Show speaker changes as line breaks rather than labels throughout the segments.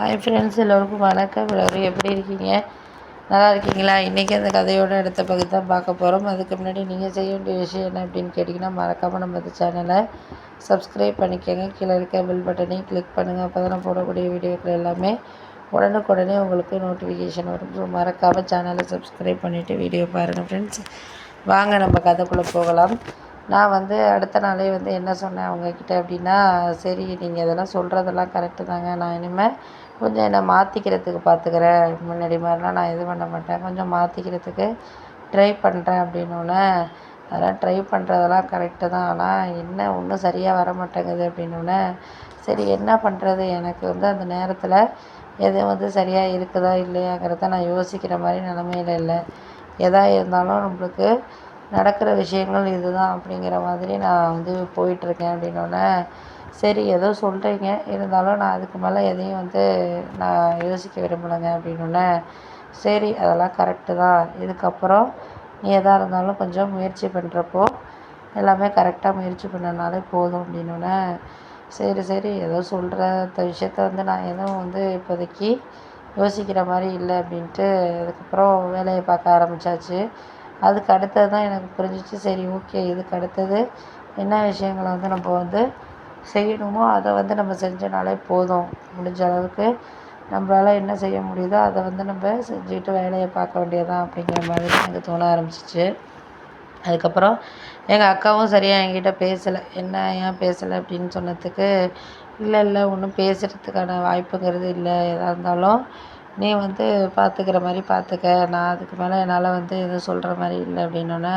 hi friends எல்லோருக்கும் வணக்கம் எல்லோரும் எப்படி இருக்கீங்க நல்லா இருக்கீங்களா இன்றைக்கி அந்த கதையோட அடுத்த பகுதி தான் பார்க்க போகிறோம் அதுக்கு முன்னாடி நீங்கள் செய்ய வேண்டிய விஷயம் என்ன அப்படின்னு கேட்டிங்கன்னா மறக்காமல் நம்ம சேனலை சப்ஸ்கிரைப் பண்ணிக்கோங்க கீழே இருக்க பெல் பட்டனையும் கிளிக் பண்ணுங்கள் அப்போ தான் போடக்கூடிய வீடியோக்கள் எல்லாமே உடனுக்குடனே உங்களுக்கு நோட்டிஃபிகேஷன் வரும் ஸோ மறக்காமல் சேனலை சப்ஸ்கிரைப் பண்ணிவிட்டு வீடியோ பாருங்கள் ஃப்ரெண்ட்ஸ் வாங்க நம்ம கதைக்குள்ளே போகலாம் நான் வந்து அடுத்த நாளே வந்து என்ன சொன்னேன் அவங்கக்கிட்ட அப்படின்னா சரி நீங்கள் இதெல்லாம் சொல்கிறதெல்லாம் கரெக்டு தாங்க நான் இனிமேல் கொஞ்சம் என்னை மாற்றிக்கிறதுக்கு பார்த்துக்கிறேன் முன்னாடி மாதிரிலாம் நான் இது பண்ண மாட்டேன் கொஞ்சம் மாற்றிக்கிறதுக்கு ட்ரை பண்ணுறேன் அப்படின்னோடனே அதெல்லாம் ட்ரை பண்ணுறதெல்லாம் கரெக்டு தான் ஆனால் என்ன ஒன்றும் சரியாக வர மாட்டேங்குது அப்படின்னோடனே சரி என்ன பண்ணுறது எனக்கு வந்து அந்த நேரத்தில் எதுவும் வந்து சரியாக இருக்குதா இல்லையாங்கிறத நான் யோசிக்கிற மாதிரி நிலமையில இல்லை எதா இருந்தாலும் நம்மளுக்கு நடக்கிற விஷயங்கள் இதுதான் அப்படிங்கிற மாதிரி நான் வந்து போயிட்டுருக்கேன் அப்படின்னோடனே சரி ஏதோ சொல்கிறீங்க இருந்தாலும் நான் அதுக்கு மேலே எதையும் வந்து நான் யோசிக்க விரும்பலைங்க அப்படின்னோடனே சரி அதெல்லாம் கரெக்டு தான் இதுக்கப்புறம் நீ எதாக இருந்தாலும் கொஞ்சம் முயற்சி பண்ணுறப்போ எல்லாமே கரெக்டாக முயற்சி பண்ணனாலே போதும் அப்படின்னோடனே சரி சரி ஏதோ சொல்கிற அந்த விஷயத்த வந்து நான் எதுவும் வந்து இப்போதைக்கு யோசிக்கிற மாதிரி இல்லை அப்படின்ட்டு அதுக்கப்புறம் வேலையை பார்க்க ஆரம்பித்தாச்சு அதுக்கு அடுத்தது தான் எனக்கு புரிஞ்சிச்சு சரி ஓகே இதுக்கு அடுத்தது என்ன விஷயங்களை வந்து நம்ம வந்து செய்யணுமோ அதை வந்து நம்ம செஞ்சனாலே போதும் முடிஞ்ச அளவுக்கு நம்மளால் என்ன செய்ய முடியுதோ அதை வந்து நம்ம செஞ்சுட்டு வேலையை பார்க்க வேண்டியதான் அப்படிங்கிற மாதிரி எனக்கு தோண ஆரம்பிச்சிச்சு அதுக்கப்புறம் எங்கள் அக்காவும் சரியாக என்கிட்ட பேசலை என்ன ஏன் பேசலை அப்படின்னு சொன்னதுக்கு இல்லை இல்லை ஒன்றும் பேசுகிறதுக்கான வாய்ப்புங்கிறது இல்லை எதாக இருந்தாலும் நீ வந்து பார்த்துக்குற மாதிரி பார்த்துக்க நான் அதுக்கு மேலே என்னால் வந்து எதுவும் சொல்கிற மாதிரி இல்லை அப்படின்னோன்னே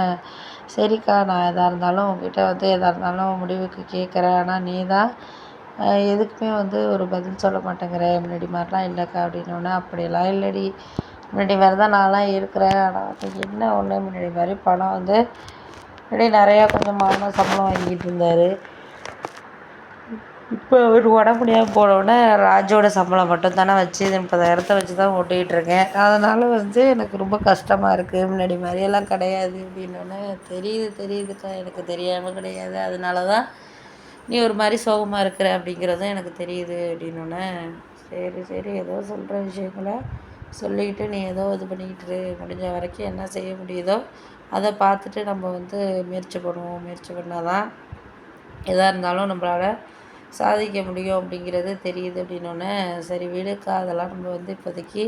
சரிக்கா நான் எதாக இருந்தாலும் உங்ககிட்ட வந்து எதாக இருந்தாலும் முடிவுக்கு கேட்குறேன் ஆனால் நீ தான் எதுக்குமே வந்து ஒரு பதில் சொல்ல மாட்டேங்கிற முன்னாடி மாதிரிலாம் இல்லைக்கா அப்படின்னோடனே அப்படியெல்லாம் இல்லைடி முன்னாடி மாதிரி தான் நான்லாம் இருக்கிறேன் ஆனால் வந்து என்ன ஒன்று முன்னாடி மாதிரி பணம் வந்து முன்னாடி நிறையா கொஞ்சம் மானம் சம்பளம் வாங்கிட்டு இருந்தார் இப்போ ஒரு உடம்புடியாக போனோடனே ராஜோட சம்பளம் மட்டும் தானே வச்சு முப்பதாயிரத்தை வச்சு தான் ஓட்டிகிட்ருக்கேன் அதனால் வந்து எனக்கு ரொம்ப கஷ்டமாக இருக்குது முன்னாடி மாதிரியெல்லாம் கிடையாது அப்படின்னோடனே தெரியுது தெரியுதுக்கா எனக்கு தெரியாமல் கிடையாது அதனால தான் நீ ஒரு மாதிரி சோகமாக இருக்கிற அப்படிங்கிறதும் எனக்கு தெரியுது அப்படின்னோடனே சரி சரி ஏதோ சொல்கிற விஷயங்களை சொல்லிக்கிட்டு நீ ஏதோ இது பண்ணிக்கிட்டு முடிஞ்ச வரைக்கும் என்ன செய்ய முடியுதோ அதை பார்த்துட்டு நம்ம வந்து முயற்சி பண்ணுவோம் முயற்சி பண்ணால் தான் எதாக இருந்தாலும் நம்மளால் சாதிக்க முடியும் அப்படிங்கிறது தெரியுது அப்படின்னோடனே சரி விடுக்கா அதெல்லாம் நம்ம வந்து இப்போதைக்கு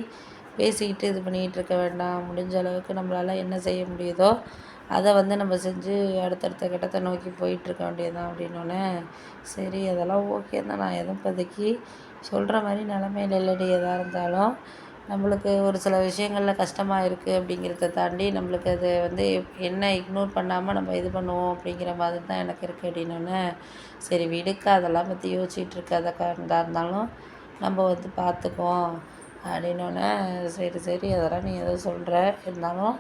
பேசிக்கிட்டு இது பண்ணிக்கிட்டு இருக்க வேண்டாம் முடிஞ்ச அளவுக்கு நம்மளால் என்ன செய்ய முடியுதோ அதை வந்து நம்ம செஞ்சு அடுத்தடுத்த கட்டத்தை நோக்கி போயிட்டுருக்க வேண்டியதுதான் அப்படின்னோடனே சரி அதெல்லாம் ஓகே தான் நான் எதுவும் இப்போதைக்கு சொல்கிற மாதிரி நிலமையில இல்லடி எதாக இருந்தாலும் நம்மளுக்கு ஒரு சில விஷயங்களில் கஷ்டமாக இருக்குது அப்படிங்கிறத தாண்டி நம்மளுக்கு அது வந்து என்ன இக்னோர் பண்ணாமல் நம்ம இது பண்ணுவோம் அப்படிங்கிற மாதிரி தான் எனக்கு இருக்குது அப்படின்னோடனே சரி விடுக்க அதெல்லாம் பற்றி யோசிச்சுட்டு இருக்காதக்கா இருந்தாலும் நம்ம வந்து பார்த்துக்குவோம் அப்படின்னோடனே சரி சரி அதெல்லாம் நீ எதுவும் சொல்கிற இருந்தாலும்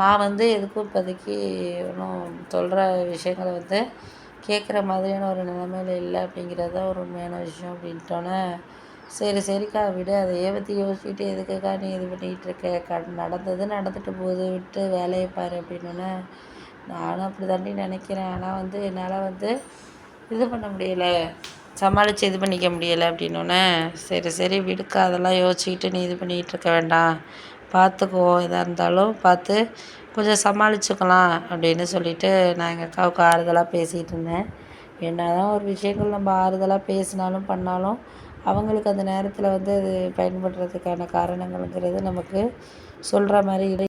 நான் வந்து எதுக்கும் இப்போதைக்கு ஒன்றும் சொல்கிற விஷயங்களை வந்து கேட்குற மாதிரியான ஒரு நிலைமையில் இல்லை அப்படிங்கிறது தான் ஒரு உண்மையான விஷயம் அப்படின்ட்டோன்னே சரி சரிக்கா விடு அதை ஏற்றி யோசிச்சுட்டு எதுக்குக்கா நீ இது பண்ணிக்கிட்டு இருக்க க நடந்தது நடந்துட்டு போகுது விட்டு வேலையை பாரு அப்படின்னோடனே நானும் அப்படி தாண்டி நினைக்கிறேன் ஆனால் வந்து என்னால் வந்து இது பண்ண முடியலை சமாளித்து இது பண்ணிக்க முடியலை அப்படின்னோடனே சரி சரி விடுக்கா அதெல்லாம் யோசிச்சுக்கிட்டு நீ இது பண்ணிக்கிட்டு இருக்க வேண்டாம் பார்த்துக்குவோம் எதாக இருந்தாலும் பார்த்து கொஞ்சம் சமாளிச்சுக்கலாம் அப்படின்னு சொல்லிவிட்டு நான் எங்கள் அக்காவுக்கு ஆறுதலாக பேசிகிட்டு இருந்தேன் என்ன தான் ஒரு விஷயங்கள் நம்ம ஆறுதலாக பேசினாலும் பண்ணாலும் அவங்களுக்கு அந்த நேரத்தில் வந்து அது பயன்படுறதுக்கான காரணங்கள்ங்கிறது நமக்கு சொல்கிற மாதிரி